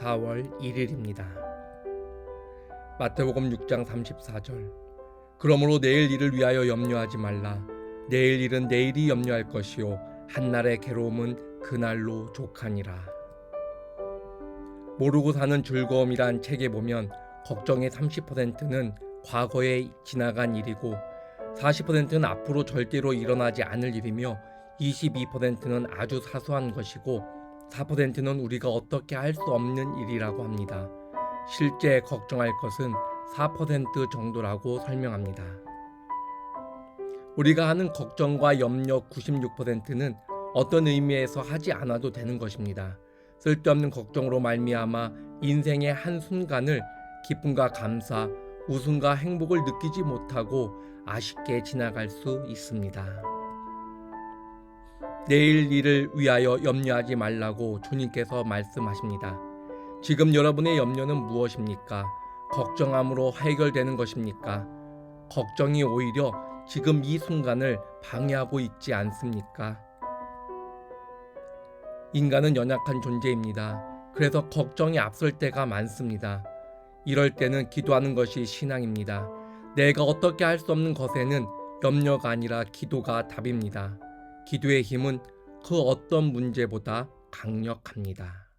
4월 1일입니다. 마태복음 6장 34절. 그러므로 내일 일을 위하여 염려하지 말라. 내일 일은 내일이 염려할 것이요. 한날의 괴로움은 그날로 족하니라. 모르고 사는 즐거움이란 책에 보면 걱정의 30%는 과거에 지나간 일이고 40%는 앞으로 절대로 일어나지 않을 일이며 22%는 아주 사소한 것이고 4%는 우리가 어떻게 할 수 없는 일이라고 합니다. 실제 걱정할 것은 4% 정도라고 설명합니다. 우리가 하는 걱정과 염려 96%는 어떤 의미에서 하지 않아도 되는 것입니다. 쓸데없는 걱정으로 말미암아 인생의 한 순간을 기쁨과 감사, 웃음과 행복을 느끼지 못하고 아쉽게 지나갈 수 있습니다. 내일 일을 위하여 염려하지 말라고 주님께서 말씀하십니다. 지금 여러분의 염려는 무엇입니까? 걱정함으로 해결되는 것입니까? 걱정이 오히려 지금 이 순간을 방해하고 있지 않습니까? 인간은 연약한 존재입니다. 그래서 걱정이 앞설 때가 많습니다. 이럴 때는 기도하는 것이 신앙입니다. 내가 어떻게 할 수 없는 것에는 염려가 아니라 기도가 답입니다. 기도의 힘은 그 어떤 문제보다 강력합니다.